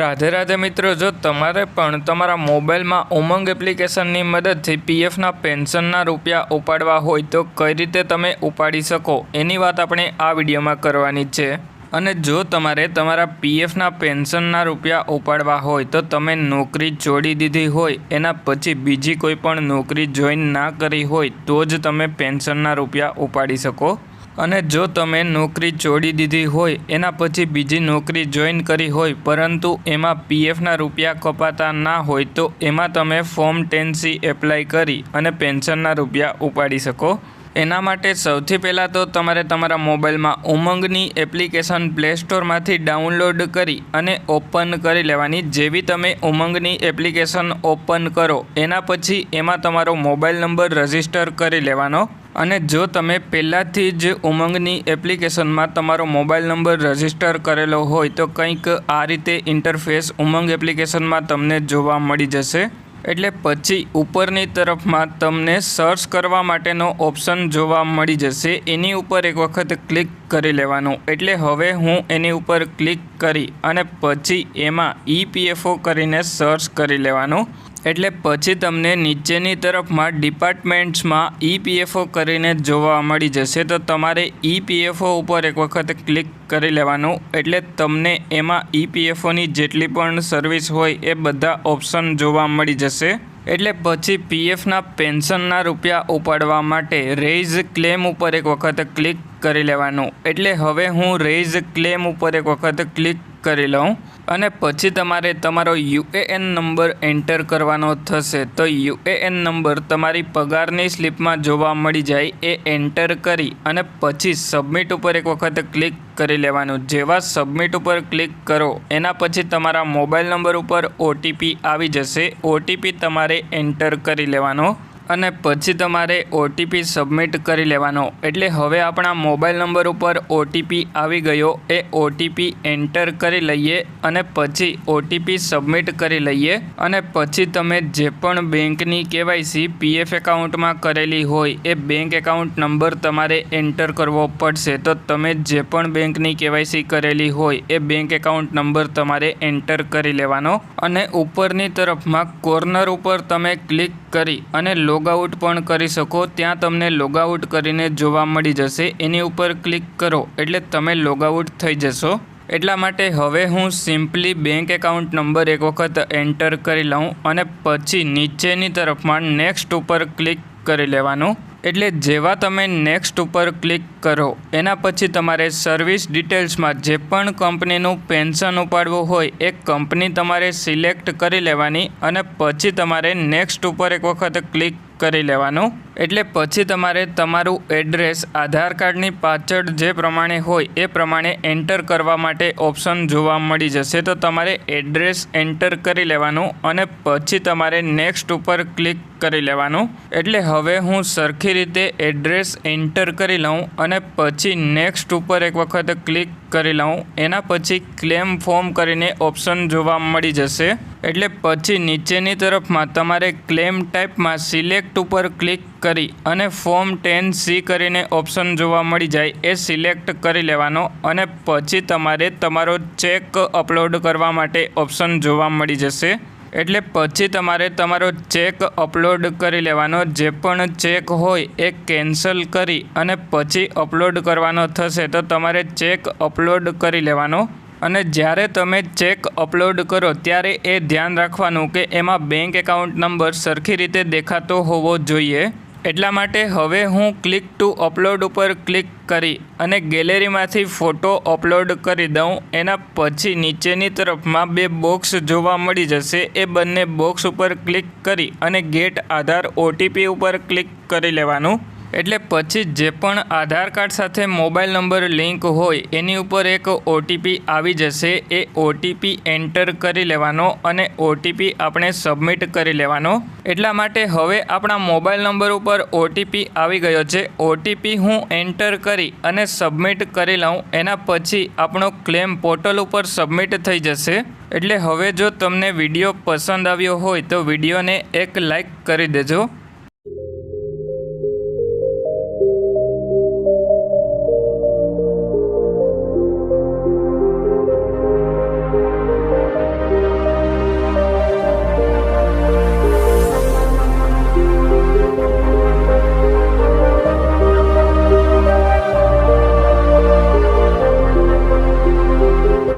રાધે રાધે મિત્રો, જો તમારે પણ તમારા મોબાઈલમાં ઉમંગ એપ્લિકેશનની મદદથી પીએફના પેન્શનના રૂપિયા ઉપાડવા હોય તો કઈ રીતે તમે ઉપાડી શકો? એની વાત આપણે આ વિડીયોમાં કરવાની છે. અને જો તમારે તમારા પીએફના પેન્શનના રૂપિયા ઉપાડવા હોય તો તમે નોકરી છોડી દીધી હોય, એના પછી બીજી કોઈ પણ નોકરી જોઈન ના કરી હોય તો જ તમે પેન્શનના રૂપિયા ઉપાડી શકો. અને જો તમે નોકરી છોડી દીધી હોય, એના પછી બીજી નોકરી જોઈન કરી હોય, પરંતુ એમાં પીએફના રૂપિયા કપાતા ના હોય, તો એમાં તમે ફોર્મ ટેન સી એપ્લાય કરી અને પેન્શનના રૂપિયા ઉપાડી શકો. એના માટે સૌથી પહેલાં તો તમારે તમારા મોબાઈલમાં ઉમંગની એપ્લિકેશન પ્લે સ્ટોરમાંથી ડાઉનલોડ કરી અને ઓપન કરી લેવાની. જેવી તમે ઉમંગની એપ્લિકેશન ઓપન કરો, એના પછી એમાં તમારો મોબાઈલ નંબર રજિસ્ટર કરી લેવાનો. અને જો તમે પહેલાંથી જ ઉમંગની એપ્લિકેશનમાં તમારો મોબાઈલ નંબર રજિસ્ટર કરેલો હોય તો કંઈક આ રીતે ઇન્ટરફેસ ઉમંગ એપ્લિકેશનમાં તમને જોવા મળી જશે. એટલે પછી ઉપરની તરફમાં તમને સર્ચ કરવા માટેનો ઓપ્શન જોવા મળી જશે. એની ઉપર એક વખત ક્લિક કરી લેવાનું. એટલે હવે હું એની ઉપર ક્લિક કરી અને પછી એમાં ઈપીએફઓ કરીને સર્ચ કરી લેવાનું. એટલે પછી તમને નીચેની તરફમાં ડિપાર્ટમેન્ટ્સમાં ઈપીએફઓ કરીને જોવા મળી જશે. તો તમારે ઈપીએફઓ ઉપર એક વખત ક્લિક કરી લેવાનું. એટલે તમને એમાં ઈપીએફઓની જેટલી પણ સર્વિસ હોય એ બધા ઓપ્શન જોવા મળી જશે. એટલે પછી પીએફના પેન્શનના રૂપિયા ઉપાડવા માટે રેઇઝ ક્લેમ ઉપર એક વખત ક્લિક કરી લેવાનું. એટલે હવે હું રેઇઝ ક્લેમ ઉપર એક વખત ક્લિક કરી લઉં. અને પછી તમારે તમારો યુએએન નંબર એન્ટર કરવાનો થશે. તો યુએએન નંબર તમારી પગારની સ્લિપમાં જોવા મળી જાય. એ એન્ટર કરી અને પછી સબમિટ ઉપર એક વખત ક્લિક કરી લેવાનું. જેવા સબમિટ ઉપર ક્લિક કરો, એના પછી તમારા મોબાઈલ નંબર ઉપર ઓટીપી આવી જશે. ઓટીપી તમારે એન્ટર કરી લેવાનો. અને પછી તમારે ઓટીપી સબમિટ કરી લેવાનો. એટલે હવે આપણા મોબાઈલ નંબર ઉપર ઓટીપી આવી ગયો. એ ઓટીપી એન્ટર કરી લઈએ અને પછી ઓટીપી સબમિટ કરી લઈએ. અને પછી તમે જે પણ બેંકની કેવાયસી પીએફ એકાઉન્ટમાં કરેલી હોય, એ બેંક એકાઉન્ટ નંબર તમારે એન્ટર કરવો પડશે. તો તમે જે પણ બેંકની કેવાયસી કરેલી હોય, એ બેંક એકાઉન્ટ નંબર તમારે એન્ટર કરી લેવાનો. અને ઉપરની તરફમાં કોર્નર ઉપર તમે ક્લિક કરી અને લોગઆઉટ પણ કરી શકો, ત્યાં તમને લોગઆઉટ કરીને જોવા મળી જશે. એની ઉપર ક્લિક કરો, એટલે તમે લોગઆઉટ થઈ જશો. એટલા માટે હવે હું સિમ્પલી બેંક એકાઉન્ટ નંબર એક વખત એન્ટર કરી લઉં અને પછી નીચેની તરફમાં નેક્સ્ટ ઉપર ક્લિક કરી લેવાનું. એટલે જેવા તમે નેક્સ્ટ ઉપર ક્લિક કરો, એના પછી તમારે સર્વિસ ડિટેલ્સમાં જે પણ કંપનીનું પેન્શન ઉપાડવું હોય, એ કંપની તમારે સિલેક્ટ કરી લેવાની અને પછી તમારે નેક્સ્ટ ઉપર એક વખત ક્લિક કરી લેવાનું. એટલે પછી તમારે તમારું એડ્રેસ, આધાર કાર્ડની પાછળ જે પ્રમાણે હોય એ પ્રમાણે એન્ટર કરવા માટે ઓપ્શન જોવા મળી જશે. તો તમારે એડ્રેસ એન્ટર કરી લેવાનું અને પછી તમારે નેક્સ્ટ ઉપર ક્લિક કરી લેવાનું. એટલે હવે હું સરખી રીતે એડ્રેસ એન્ટર કરી લઉં અને પછી નેક્સ્ટ ઉપર એક વખત ક્લિક કરી લઉં. એના પછી ક્લેમ ફોર્મ કરીને ઓપ્શન જોવા મળી જશે. એટલે પછી નીચેની તરફમાં તમારે ક્લેમ ટાઈપમાં સિલેક્ટ ઉપર ક્લિક કરી અને ફોર્મ ટેન સી કરીને ઓપ્શન જોવા મળી જાય એ સિલેક્ટ કરી લેવાનો અને પછી તમારે તમારો ચેક અપલોડ કરવા માટે ઓપ્શન જોવા મળી જશે. એટલે પછી તમારે તમારો ચેક અપલોડ કરી લેવાનો. જે પણ ચેક હોય એ કેન્સલ કરી અને પછી અપલોડ કરવાનો થશે. તો તમારે ચેક અપલોડ કરી લેવાનો. અને જ્યારે તમે ચેક અપલોડ કરો, ત્યારે એ ધ્યાન રાખવાનું કે એમાં બેંક એકાઉન્ટ નંબર સરખી રીતે દેખાતો હોવો જોઈએ. એટલા માટે હવે હું ક્લિક ટુ અપલોડ ઉપર ક્લિક કરી અને ગેલેરીમાંથી ફોટો અપલોડ કરી દઉં. એના પછી નીચેની તરફમાં બે બોક્સ જોવા મળી જશે. એ બંને બોક્સ ઉપર ક્લિક કરી અને ગેટ આધાર ઓટીપી ઉપર ક્લિક કરી લેવાનું. એટલે પછી જે પણ આધાર કાર્ડ સાથે મોબાઈલ નંબર લિંક હોય, એની ઉપર એક ઓટીપી આવી જશે. એ ઓટીપી એન્ટર કરી લેવાનો અને ઓટીપી આપણે સબમિટ કરી લેવાનો. એટલા માટે હવે આપણા મોબાઈલ નંબર ઉપર ઓટીપી આવી ગયો છે. ઓટીપી હું એન્ટર કરી અને સબમિટ કરી લઉં. એના પછી આપણો ક્લેમ પોર્ટલ ઉપર સબમિટ થઈ જશે. એટલે હવે જો તમને વીડિયો પસંદ આવ્યો હોય તો વિડીયોને એક લાઈક કરી દેજો.